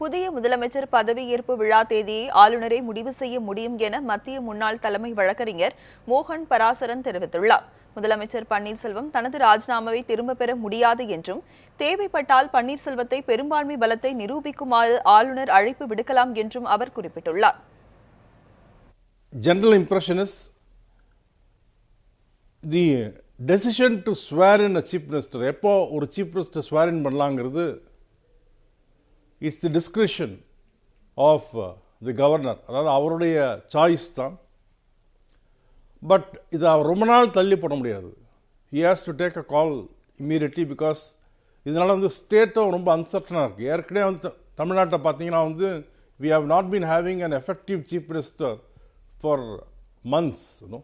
புதிய முதலமைச்சர் பதவியேற்பு விழா தேதியை ஆளுநரே முடிவு செய்ய முடியும் என மத்திய முன்னாள் தலைமை வழக்கறிஞர் மோகன் பராசரன் தெரிவித்துள்ளார். முதலமைச்சர் பன்னீர்செல்வம் தனது ராஜினாமாவை திரும்பப் பெற முடியாது என்றும் தேவைப்பட்டால் பன்னீர்செல்வத்தை பெரும்பான்மை பலத்தை நிரூபிக்குமாறு ஆளுநர் அழைப்பு விடுக்கலாம் என்றும் அவர் குறிப்பிட்டுள்ளார். General impression is the decision to swear in a chief minister எப்போ ஒரு chief minister swear in பண்ணலாங்கிறது it's the discretion of the governor அதாவது அவருடைய சாய்ஸ் தான். பட் இதை அவர் ரொம்ப நாள் தள்ளி போட முடியாது. He has to take a call immediately because இதனால் வந்து ஸ்டேட்டும் ரொம்ப அன்சர்டனாக இருக்குது ஏற்கனவே வந்து த- தமிழ்நாட்டை பார்த்தீங்கன்னா வந்து we have not been having an effective chief minister for months no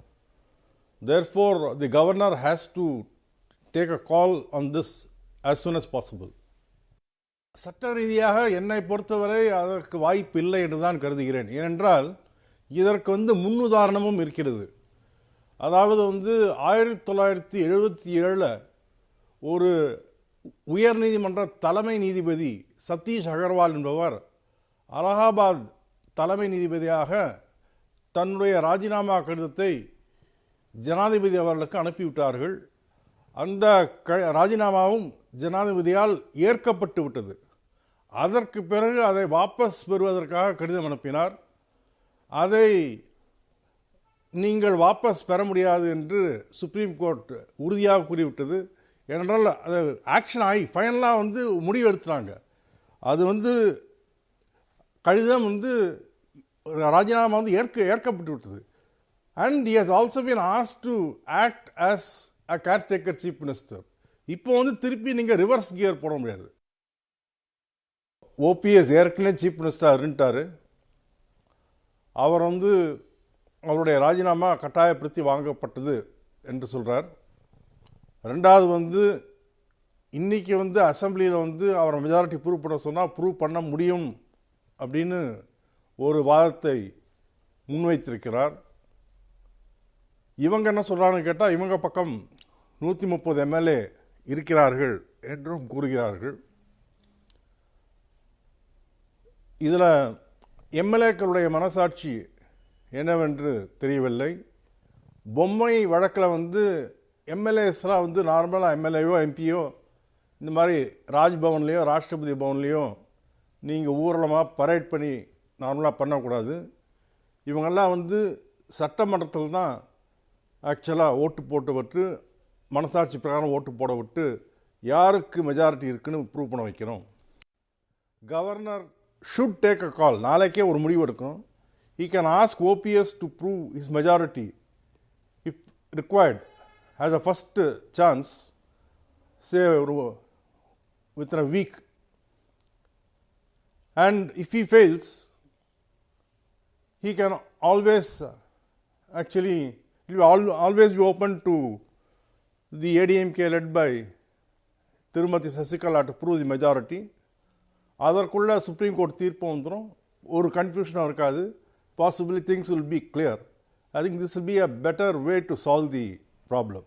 therefore the governor has to take a call on this as soon as possible. சட்ட ரீதியாக என்னை பொறுத்தவரை அதற்கு வாய்ப்பு இல்லை என்று தான் கருதுகிறேன். ஏனென்றால் இதற்கு வந்து முன்னுதாரணமும் இருக்கிறது. அதாவது வந்து ஆயிரத்தி தொள்ளாயிரத்தி எழுபத்தி ஏழில் ஒரு உயர்நீதிமன்ற தலைமை நீதிபதி சதீஷ் அகர்வால் என்பவர் அலகாபாத் தலைமை நீதிபதியாக தன்னுடைய ராஜினாமா கடிதத்தை ஜனாதிபதி அவர்களுக்கு அனுப்பிவிட்டார்கள். அந்த க ராஜினாமாவும் ஜனாதிபதியால் ஏற்கப்பட்டு விட்டது. அதற்கு பிறகு அதை வாபஸ் பெறுவதற்காக கடிதம் அனுப்பினார். அதை நீங்கள் வாபஸ் பெற முடியாது என்று சுப்ரீம் கோர்ட் உறுதியாக கூறிவிட்டது. ஏனென்றால் அது ஆக்ஷன் ஆகி ஃபைனலாக வந்து முடிவு எடுத்துனாங்க அது வந்து கடிதம் வந்து ராஜினாமா வந்து ஏற்க ஏற்கப்பட்டு விட்டது. And he has also been asked to act as caretaker chief minister இப்போ வந்து திருப்பி நீங்கள் ரிவர்ஸ் கியர் போட முடியாது ஓபிஎஸ் ஏற்கனவே சீஃப் மினிஸ்டர் இருந்துட்டார் அவர் வந்து அவருடைய ராஜினாமா கட்டாயப்படுத்தி வாங்கப்பட்டது என்று சொல்கிறார் ரெண்டாவது வந்து இன்றைக்கி வந்து அசம்பிளியில் வந்து அவரை மெஜாரிட்டி ப்ரூவ் பண்ண சொன்னால் ப்ரூவ் பண்ண முடியும் அப்படின்னு ஒரு வாதத்தை முன்வைத்திருக்கிறார் இவங்க என்ன சொல்கிறாங்கன்னு கேட்டால் இவங்க பக்கம் நூற்றி முப்பது எம்எல்ஏ இருக்கிறார்கள் என்றும் கூறுகிறார்கள். இதில் எம்எல்ஏக்களுடைய மனசாட்சி என்னவென்று தெரியவில்லை. பொம்மை வழக்கில் வந்து எம்எல்ஏஸ்லாம் வந்து நார்மலாக எம்எல்ஏவோ எம்பியோ இந்த மாதிரி ராஜ்பவன்லேயோ ராஷ்டிரபதி பவன்லேயோ நீங்கள் ஊர்வலமாக பரேட் பண்ணி நார்மலாக பண்ணக்கூடாது. இவங்கெல்லாம் வந்து சட்டமன்றத்தில் தான் ஆக்சுவலாக ஓட்டு போட்டு விட்டு மனசாட்சி பிரகாரம் ஓட்டு போட விட்டு யாருக்கு மெஜாரிட்டி இருக்குன்னு ப்ரூவ் பண்ண வைக்கணும். Governor should take a call நாளைக்கே ஒரு முடிவு எடுக்கணும். He can ask OPS to prove his majority if required as a first chance say ஒரு within a week and if he fails he can always actually actually it will al- always be the ADMK led by திருமதி Sasikala to prove the majority அதற்குள்ள supreme court தீர்ப்பு வந்துடும் ஒரு கன்ஃபியூஷனும் இருக்காது. Possibly things will be clear. I think this will be a better way to solve the problem